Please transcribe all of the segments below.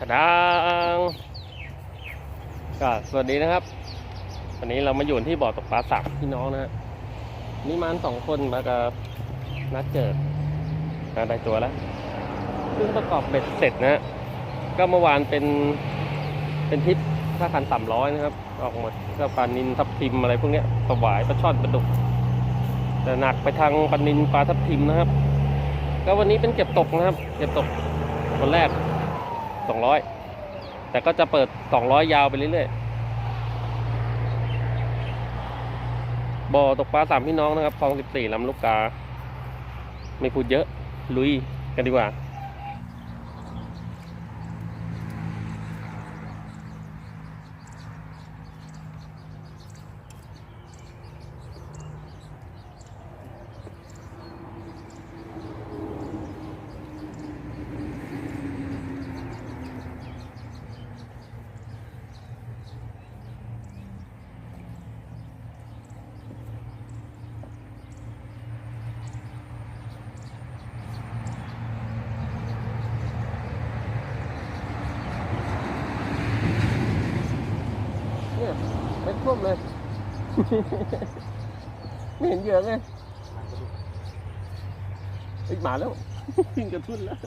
ทะดังก็สวัสดีนะครับ วันนี้เรามาอยู่ที่บ่อตกปลาสับพี่น้องนะฮะนี่มันสองคนมากับนัดเจิดนะได้ตัวแล้วเพิ่งประกอบเบ็ดเสร็จนะฮะก็เมื่อวานเป็นเป็นทริปค่าคันสามร้อยนะครับ ออกหมดก็ปลานินทับทิมอะไรพวกเนี้ยปลาหวายปลาช่อนปลาดุกแต่หนักไปทางปลานินปลาทับทิมนะครับ ก็วันนี้เป็นเก็บตกนะครับ เก็บตกคนแรก สองร้อยแต่ก็จะเปิดสองร้อยยาวไปเรื่อยๆ บ่อตกปลาสามพี่น้องนะครับคลองสิบสี่ลำลูกกา ไม่พูดเยอะ ลุยกันดีกว่า เนี่ยเป็น ท่วมเลย ไม่เห็นเหยื่อเลยอีกหมาแล้วขึ้นกระทุนแล้ว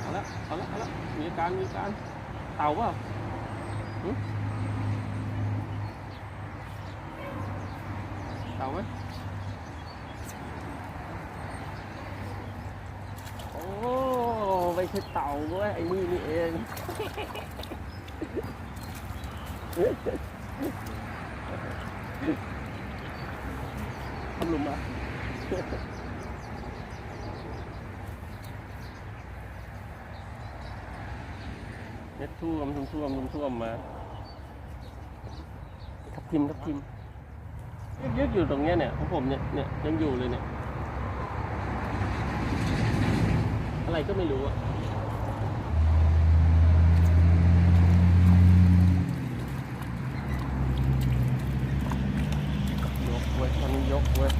เอาละเอาละเอาละมีการมีการเต่าเปล่าหึเต่าไหมโอ้ไม่ ใช่เต่าเว้ยไอ้นี่นี่เองทำหลุมอะเน็ดท่วมท่วมท่วมท่วมท่วมมาทับทิมทับทิมยึดอยู่ตรงเนี้ยเนี่ยของผมเนี่ยเนี่ยยังอยู่เลยเนี่ยอะไรก็ไม่รู้อะยกเว้ย ตอนนี้ยกเว้ย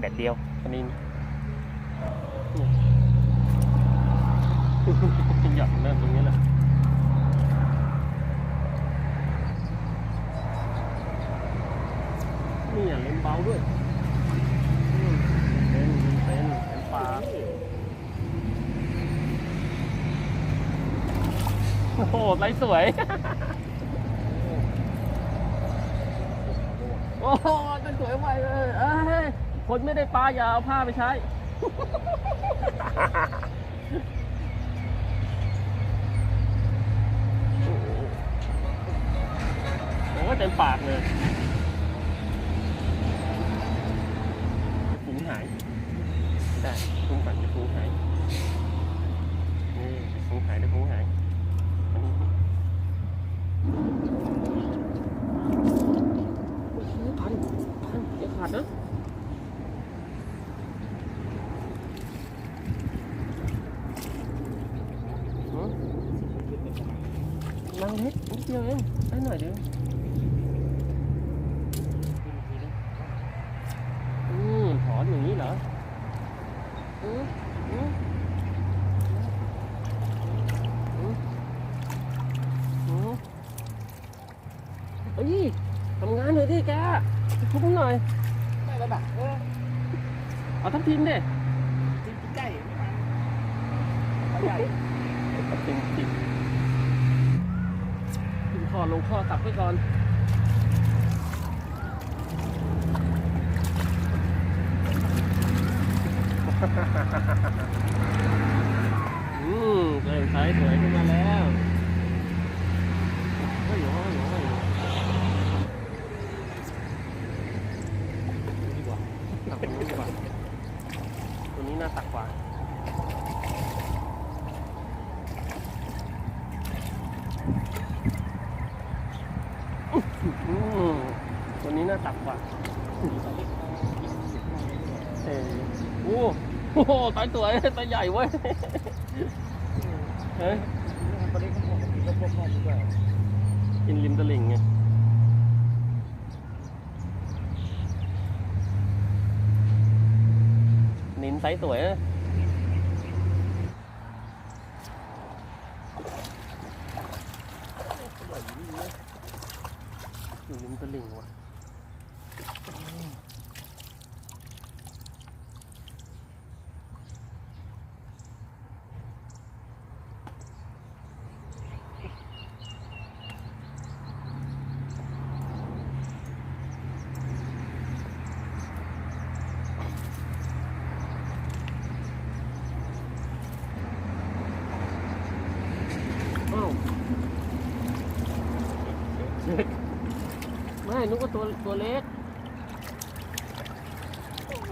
แดดเดียวอันนี้หยับนั่นตรงนี้แหละนี่อะเลนเบาด้วยอืมเป็นเป็นเป็นปลา โอ้โหไซส์สวย โอ้โหจะสวยไวเลยเอ้ยคนไม่ได้ปลาอย่าเอาผ้าไปใช้ โอ้โหเต็มปากเลยฝูงหายไม่ได้ฝูงฝันจะฝูงหายนี่ฝูงหายได้ฝูงหายอันนี้โอ้โหพันพันอย่าขาดนะหือลังเล็กนิดเดี ยวเองได้หน่อยเดียวอืมถอนอย่างนี้เหรออืมอืมอืมอืมเฮ้ยทำงานหน่อยดิแกทุบผมหน่อยไม่ระดับเออเอาทับทิมดิจริงใกล้ไม่มาใหญ่ทับทิมทิม อนลงข้อสับไว้ก่อนอืมเริ่มใสสวยขึ้นมาแล้วเฮ้ยโอ้ยโอ้ยดีกว่าตักตัวนี้ดีกว่าตัวนี้น่าตักกว่า อืม ตัวนี้น่าตักกว่าเออโอ้โหสายสวยสายใหญ่เว้ยเฮ้ยตอนนี้เขาบอกว่าพวกนอกด้วยกินริมตลิ่งไงนินไซส์สวยนะอยู่ริมตลิ่งว่ะ อ้าว ไม่นึกว่าตัวตัวเล็ก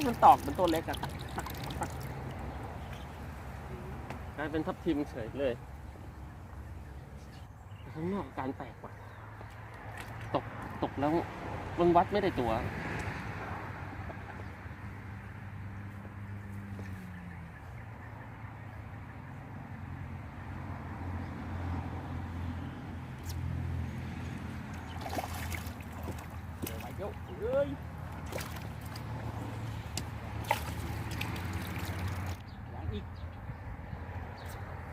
มันตอกเป็นตัวเล็กอะตักตักตักกลายเป็นทับทิมเฉยเลยข้างนอกการแตกว่ะตกตกแล้วมันวัดไม่ได้ตัว เดี๋ยวไปเดี๋ยวเอ้ย อย่างอีก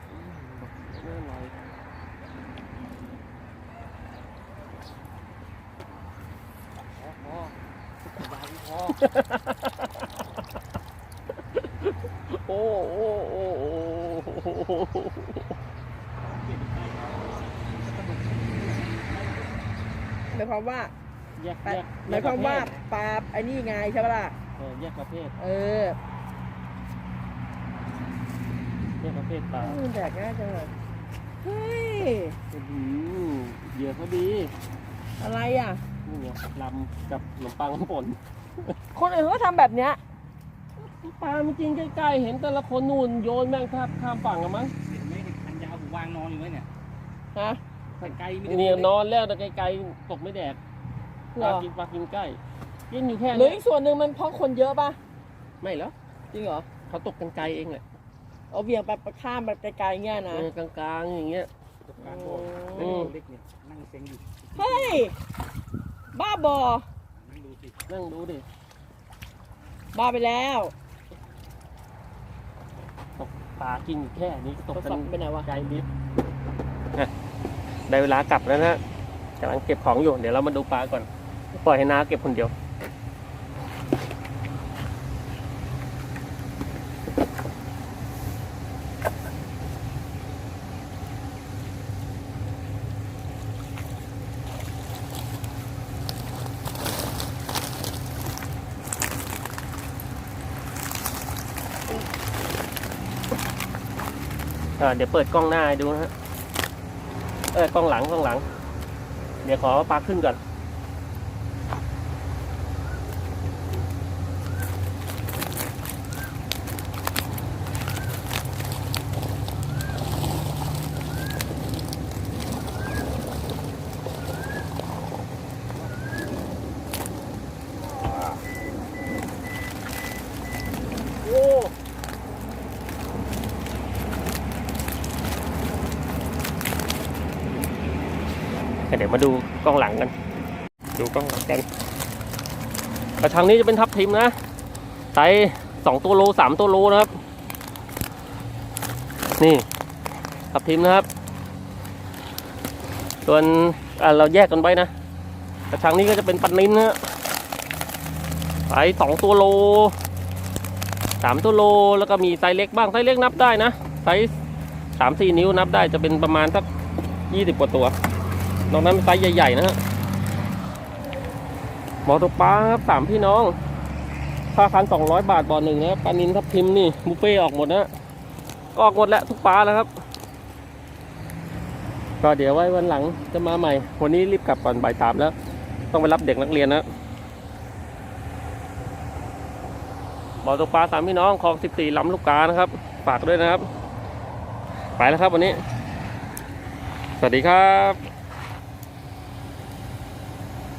อืมเรื่องอะไร พอพอสบายพอ โอ้โอ้โอ้โอ้โอ้หมายความว่าแยกแปแยกหมายความว่าปลาไอ้นี่ไงใช่ปะล่ะเออแยกประเภทเออแยกประเภทปลามันแดกง่ายจังเลยเฮ้ยอื้อหือเหยื่อเขาดีอะไรอะนี่ไงลำกับขนมปังน้ำป่น คนอื่นเขาก็ทำแบบเนี้ยปลามันกินใกล้ๆ เห็นแต่ละคนนู่นโยนแม่งข้ามข้ามฝั่งอะมั้งเห็นไหมเห็นคันยาวผมวางนอนอยู่ไหมเนี่ยฮะไกลๆไม่ได้เนี่ยนอนแล้วแต่ไกลๆตกไม่แดกเหปรลาอกินปลากินใกล้กินอยู่แค่หรือนี้อีกส่วนหนึ่งมันเพราะคนเยอะป่ะ ไม่เหรอจริงเหรอ เขาตกกันไกลเองแหละเอาเบี่ยงไปข้ามไปไกลๆเงี้ยนะ เออกลางๆอย่างเงี้ย ตกกลางบ่ออืม เล็กเนี่ยนั่งเซ็งอยู่ เฮ้ย บ้าบอ นั่งดูสินั่งดูดิ บ้าไปแล้วตกปลากินอยู่แค่นี้ก็ตกโทรกัศัพนท์ไปไหนวะ ไกลลิฟได้เวลากลับแล้วนะกำลังเก็บของอยู่ เดี๋ยวเรามาดูปลาก่อน ปล่อยให้นาเก็บคนเดียว เดี๋ยวเปิดกล้องหน้าดูนะฮะเออกล้องหลังกล้องหลัง เดี๋ยวขอปลาขึ้นก่อน ดี๋ยวมาดูกล้องหลังกัน ดูกล้องหลังกันกระชังนี้จะเป็นทับทิมนะไซส์สองตัวโลสามตัวโลนะครับ นี่ทับทิมนะครับ ส่วนอ่าเราแยกกันไว้นะ กระชังนี้ก็จะเป็นปันนินนะฮะไซส์สองตัวโลสามตัวโลแล้วก็มีไซส์เล็กบ้างไซส์เล็กนับได้นะไซส์สามสี่นิ้วนับได้จะเป็นประมาณสักยี่สิบกว่าตัว นอกนั้นเป็นไซส์ใหญ่ ๆ นะฮะบ่อตกปลาครับสามพี่น้องค่าคันสองร้อยบาทบ่อหนึ่งนะปลานินทับทิมนี่บุฟเฟ่ออกหมดนะฮะก็ออกหมดแล้วทุกปลาแล้วครับ ก็เดี๋ยวไว้วันหลังจะมาใหม่ วันนี้รีบกลับก่อนบ่ายสามแล้ว ต้องไปรับเด็กนักเรียนนะบ่อตกปลาสามพี่น้องคลองสิบสี่ลำลูกกานะครับฝากด้วยนะครับ ไปแล้วครับวันนี้ สวัสดีครับ